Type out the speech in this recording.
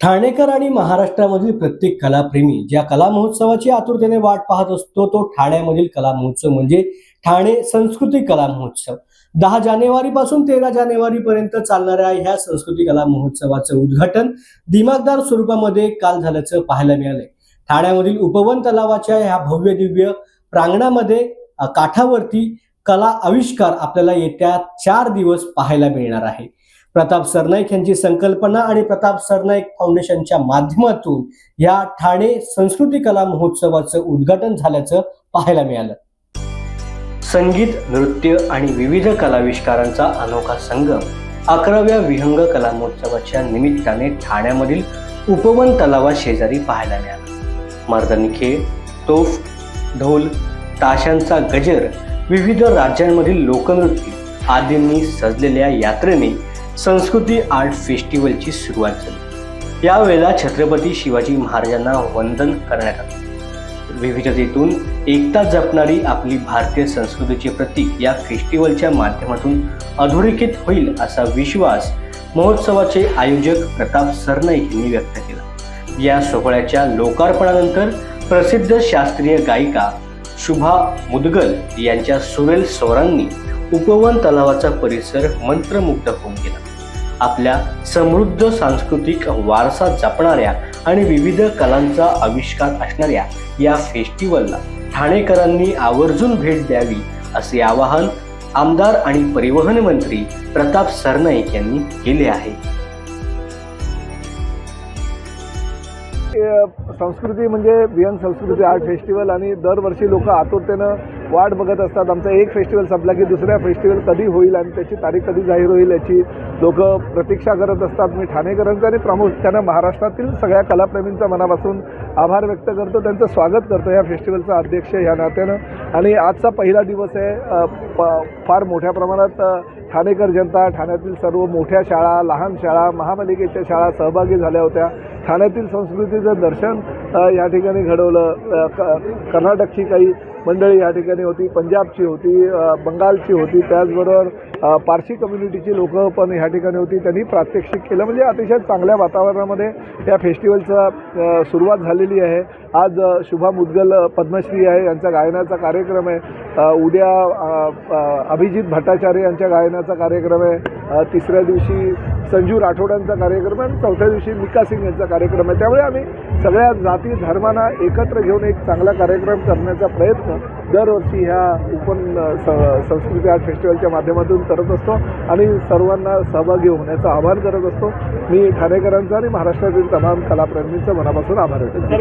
ठाणेकर आणि महाराष्ट्रामधील प्रत्येक कलाप्रेमी ज्या कला महोत्सवाची आतुरतेने वाट पाहत असतो तो ठाण्यामधील कला महोत्सव म्हणजे ठाणे संस्कृती कला महोत्सव. दहा जानेवारी पासून तेरा जानेवारी पर्यंत चालणाऱ्या ह्या संस्कृती कला महोत्सवाचं उद्घाटन दिमागदार स्वरूपामध्ये काल झाल्याचं पाहायला मिळालंय. ठाण्यामधील उपवन तलावाच्या ह्या भव्य दिव्य प्रांगणामध्ये काठावरती कला आविष्कार आपल्याला येत्या चार दिवस पाहायला मिळणार आहे. प्रताप सरनाईक यांची संकल्पना आणि प्रताप सरनाईक फाउंडेशनच्या माध्यमातून या ठाणे संस्कृती कला महोत्सवाचं उद्घाटन झाल्याचं पाहायला मिळालं. संगीत नृत्य आणि विविध कलाविष्कारांचा अनोखा संगम अकराव्या विहंग कला महोत्सवाच्या निमित्ताने ठाण्यामधील उपवन तलावा शेजारी पाहायला मिळाला. मर्दनी खेळ तोफ ढोल ताशांचा गजर विविध राज्यांमधील लोकनृत्य आदींनी सजलेल्या यात्रेने संस्कृती आर्ट फेस्टिवलची सुरुवात झाली. यावेळेला छत्रपती शिवाजी महाराजांना वंदन करण्यात आले. विविधतेतून एकता जपणारी आपली भारतीय संस्कृतीचे प्रतीक या फेस्टिवलच्या माध्यमातून अधोरेखित होईल असा विश्वास महोत्सवाचे आयोजक प्रताप सरनाईक यांनी व्यक्त केला. या सोहळ्याच्या लोकार्पणानंतर प्रसिद्ध शास्त्रीय गायिका शुभा मुदगल यांच्या सुरेल स्वरांनी उपवन तलावाचा परिसर मंत्रमुग्ध होऊन गेला. आपल्या समृद्ध सांस्कृतिक वारसा जपणाऱ्या आणि विविध कलांचा आविष्कार असणाऱ्या या फेस्टिवलला ठाणेकरांनी आवर्जून भेट द्यावी असे आवाहन आमदार आणि परिवहन मंत्री प्रताप सरनाईक यांनी केले आहे. संस्कृती म्हणजे बियन संस्कृती आर्ट फेस्टिवल आणि दरवर्षी लोक आतुरतेनं वाट बघत असतात. आमचा एक फेस्टिवल संपला की दुसऱ्या फेस्टिवल कधी होईल आणि त्याची तारीख कधी जाहीर होईल याची लोक प्रतीक्षा करत असतात. मी ठाणेकरांचं आणि प्रामुख्यानं महाराष्ट्रातील सगळ्या कलाप्रेमींचा मनापासून आभार व्यक्त करतो. त्यांचं स्वागत करतो या फेस्टिवलचा अध्यक्ष ह्या नात्यानं. आणि आजचा पहिला दिवस आहे. फार मोठ्या प्रमाणात ठाणेकर जनता ठाण्यातील सर्व मोठ्या शाळा लहान शाळा महापालिकेच्या शाळा सहभागी झाल्या होत्या. ठाण्यातील संस्कृतीचं दर्शन या ठिकाणी घडवलं. क- कर्नाटकची काही मंडळी या ठिकाणी होती पंजाबची होती बंगालची होती त्याचबरोबर पारशी कम्युनिटीची लोकं पण ह्या ठिकाणी होती. त्यांनी प्रात्यक्षिक केलं. म्हणजे अतिशय चांगल्या वातावरणामध्ये या फेस्टिवलचा सुरुवात झालेली आहे. आज शुभा मुदगल पद्मश्री आहे यांचा गायनाचा कार्यक्रम आहे. उद्या अभिजित भट्टाचार्य यांच्या गायनाचा कार्यक्रम आहे. तिसऱ्या दिवशी संजू राठोडांचा कार्यक्रम आहे आणि चौथ्या दिवशी मिका सिंग यांचा कार्यक्रम आहे. त्यामुळे आम्ही सगळ्या जाती धर्मांना एकत्र घेऊन एक चांगला कार्यक्रम करण्याचा प्रयत्न दरवर्षी ह्या उपन स- संस्कृती आर्ट फेस्टिवलच्या माध्यमातून करत असतो आणि सर्वांना सहभागी होण्याचं आवाहन करत असतो. मी ठाणेकरांचा आणि महाराष्ट्रातील तमाम कलाप्रेमींचं मनापासून आभार व्यक्त